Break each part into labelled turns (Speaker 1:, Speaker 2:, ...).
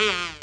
Speaker 1: Yeah.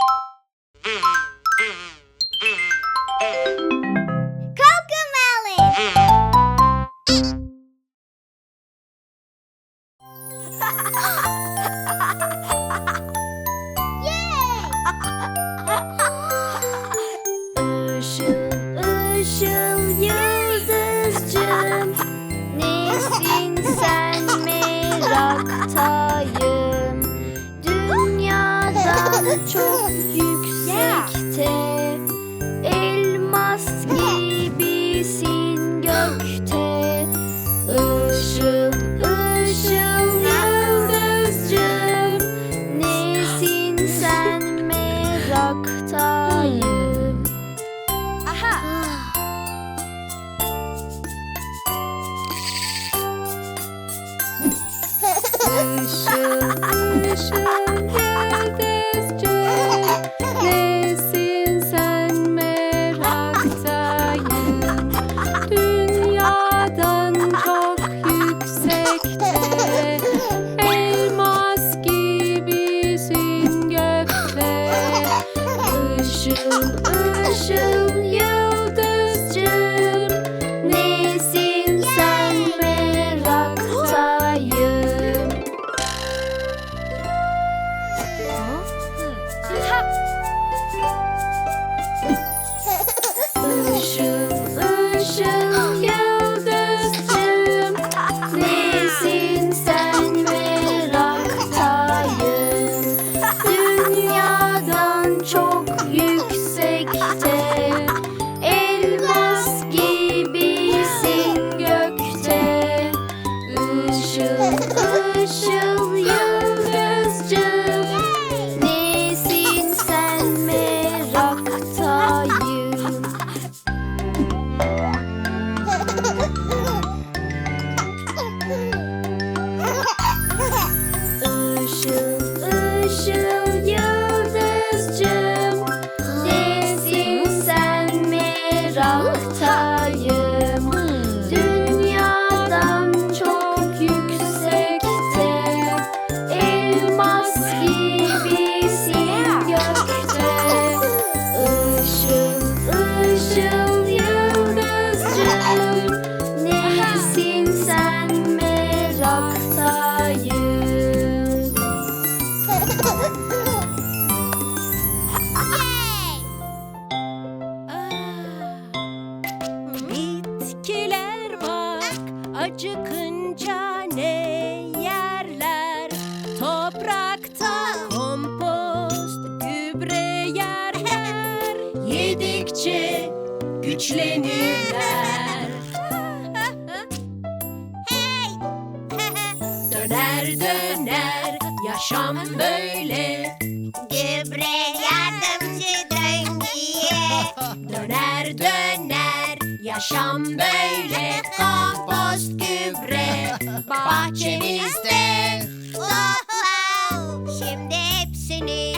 Speaker 1: Döner döner yaşam böyle.
Speaker 2: Gübre yardımcı döngüye.
Speaker 1: Döner döner yaşam böyle. Kompost gübre bahçemizde.
Speaker 2: Oh, wow. Şimdi hepsini.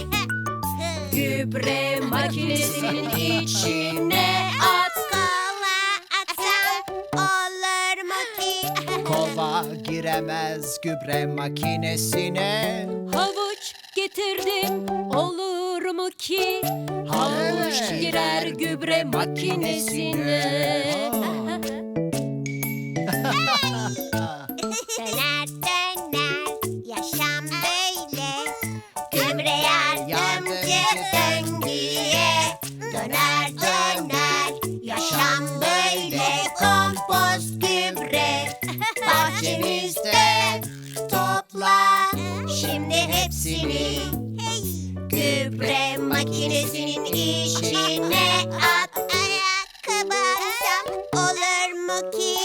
Speaker 1: Gübre makinesinin içine
Speaker 3: giremez gübre makinesine.
Speaker 1: Havuç getirdim olur mu ki? Havuç
Speaker 3: Evet.
Speaker 1: girer gübre makinesine.
Speaker 2: Döner döner Topla şimdi hepsini Gübre makinesinin içine at. Ayakkabı atsam olur mu ki?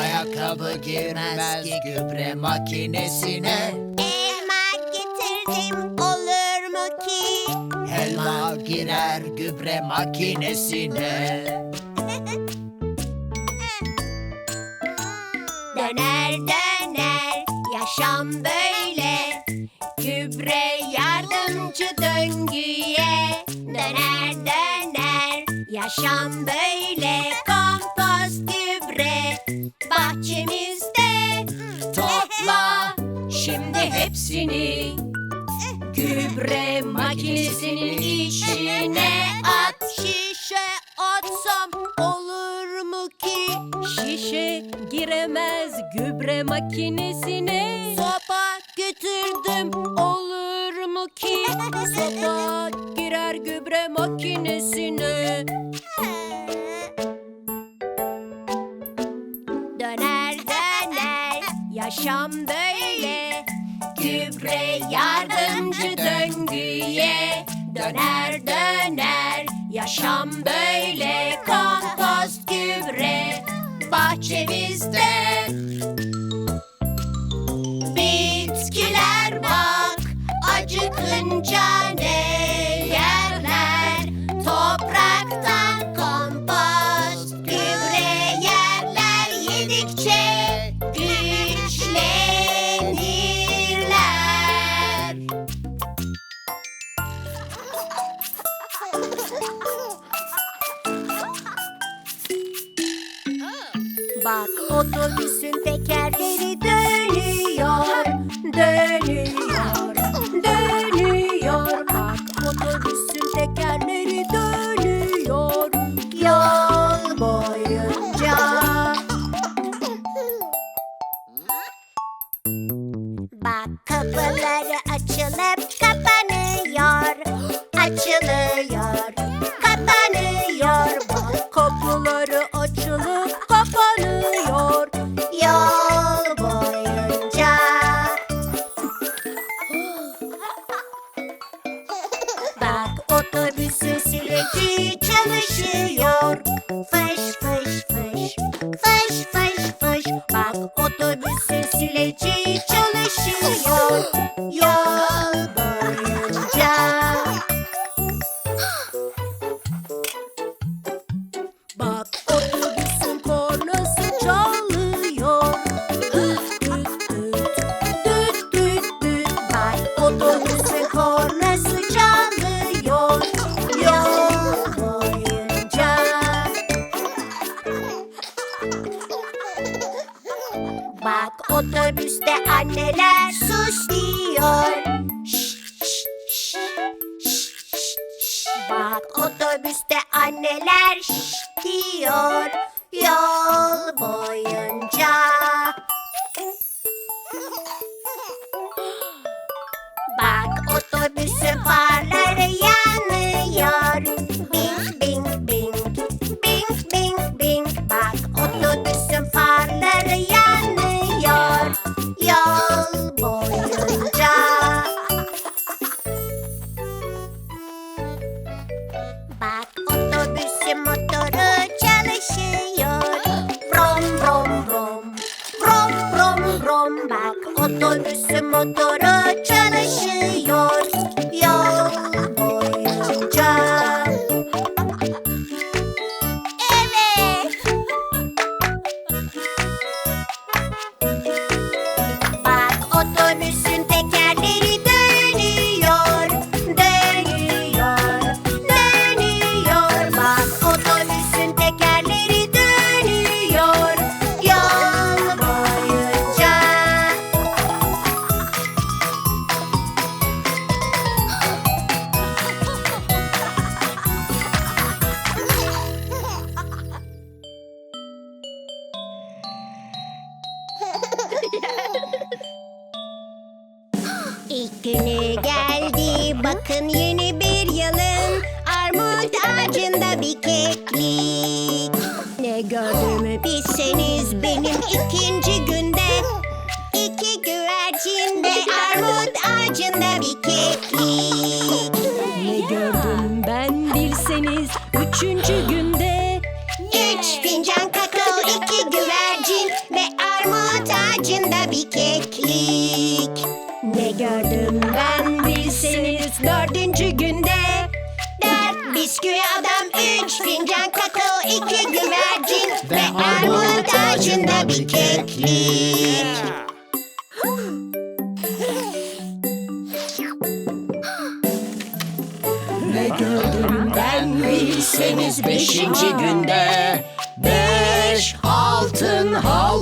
Speaker 3: Ayakkabı girmez gübre makinesine.
Speaker 2: Elma getirdim olur mu ki?
Speaker 3: Helva girer gübre makinesine
Speaker 2: böyle. Kübre yardımcı döngüye Döner döner. Yaşam böyle Kompost gübre. Bahçemizde
Speaker 1: Topla Şimdi hepsini. Gübre makinesinin içine at
Speaker 2: Şişe atsam olur mu ki?
Speaker 1: Şişe giremez gübre makinesine
Speaker 2: Karıştırdım
Speaker 1: olur mu ki? Soda girer gübre makinesine.
Speaker 2: Döner döner. Yaşam böyle. Gübre yardımcı döngüye. Döner döner. Yaşam böyle. Kompost gübre. Bahçemizde Brooklyn Giant. Señor. İlk günü geldi. Bakın yeni bir yılın Armut ağacında bir keklik. Ne gördüğümü bilseniz benim ikinci bir keklik.
Speaker 1: Ne gördüm ben bilseniz
Speaker 2: dördüncü günde. Dört bisküvi adam, üç fincan kakao, iki güvercin ve armut ağacında bir keklik.
Speaker 3: Ne gördüm ben bilseniz beşinci günde. Beş altın hal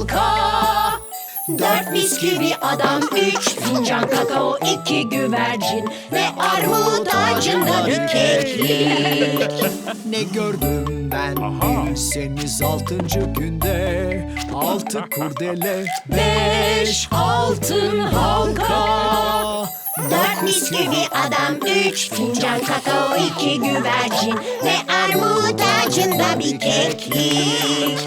Speaker 4: Dört bisküvi adam, üç fincan kakao, iki güvercin ve armut ağacında bir keklik.
Speaker 3: Ne gördüm ben? Bilseniz altıncı günde Altı kurdele. Beş altın halka
Speaker 4: Dört bisküvi adam, üç fincan kakao, iki güvercin. Ve armut ağacında bir keklik.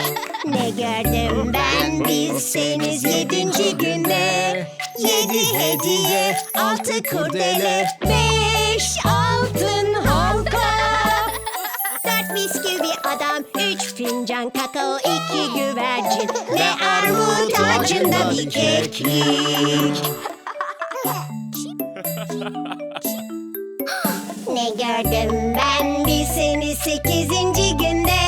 Speaker 4: Ne gördüm ben? Bilseniz yedinci günde Yedi hediye, altı kurdele, beş altın halka. Dört bisküvi adam, üç fincan kakao, iki güvercin. Ve armut ağacında bir keklik Ne gördüm ben bilseniz sekizinci günde?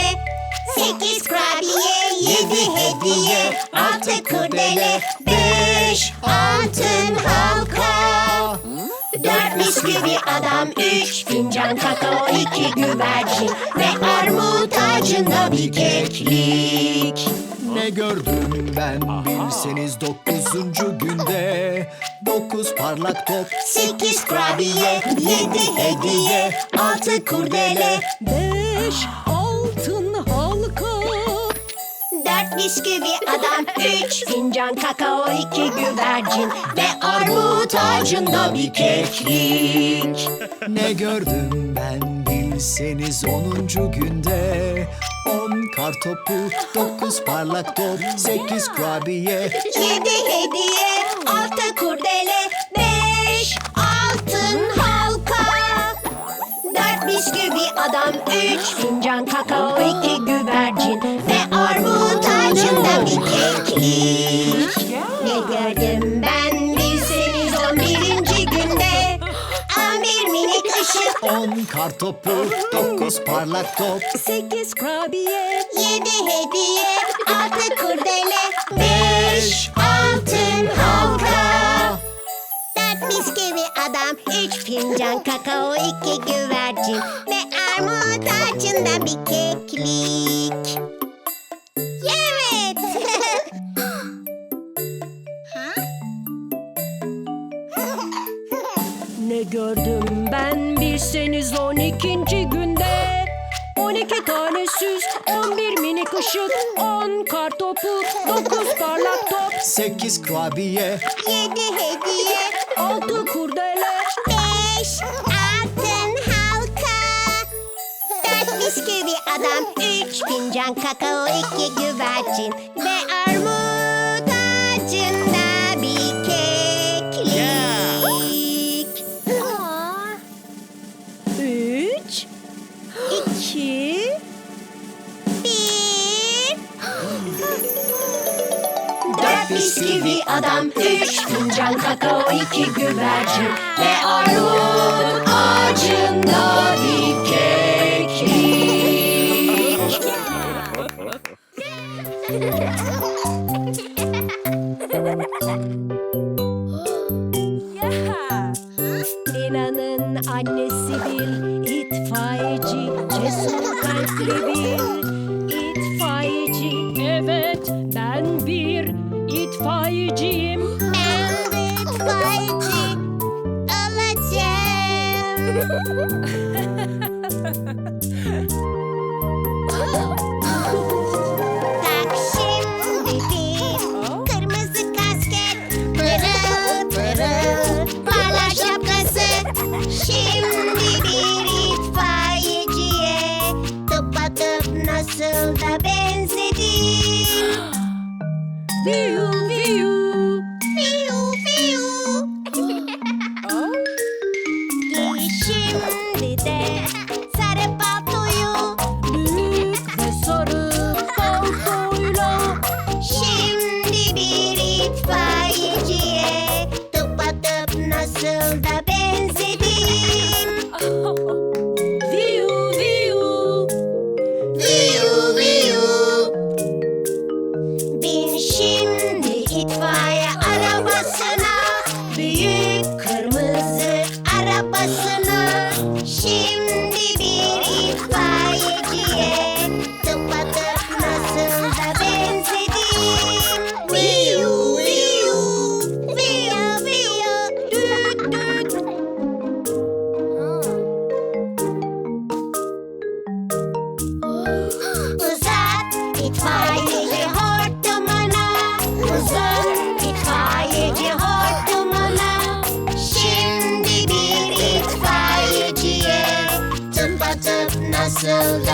Speaker 4: Sekiz kurabiye, yedi hediye, altı kurdele, beş altın halka. Dört bisküvi adam, üç fincan kakao, iki güvercin Ve armut ağacında bir keklik.
Speaker 3: Ne gördüm ben bilseniz dokuzuncu günde Dokuz parlak top
Speaker 4: Sekiz kurabiye, yedi hediye, altı kurdele.
Speaker 5: Beş altın halka.
Speaker 4: Dört bisküvi adam, üç fincan kakao, iki güvercin Ve armut ağacında bir keklik.
Speaker 3: Ne gördüm ben bilseniz onuncu günde On kar topu, dokuz parlak top Sekiz kurabiye,
Speaker 4: Yedi hediye, altı kurdele, beş altın halka. Dört bisküvi adam, üç fincan kakao, iki güvercin Ve armut ağacında bir keklik Ne gördüm ben on
Speaker 3: kar topu, dokuz parlak top.
Speaker 5: Sekiz kurabiye.
Speaker 4: Yedi hediye, altı kurdele, beş altın halka. Dört bisküvi adam, üç fincan kakao, iki güvercin Ve armut ağacında bir keklik. Evet!
Speaker 5: Ne gördüm ben bilseniz on ikinci günde. On iki tane süs, on bir minik ışık On kar topu, dokuz parlak top.
Speaker 3: Sekiz kurabiye,
Speaker 4: Yedi hediye,
Speaker 5: Altı kurdele.
Speaker 4: Beş altın halka. Dört bisküvi adam, üç fincan kakao, iki güvercin. Ve bisküvi adam, üç fincan kakao, iki güvercin Ve armut ağacında see you. so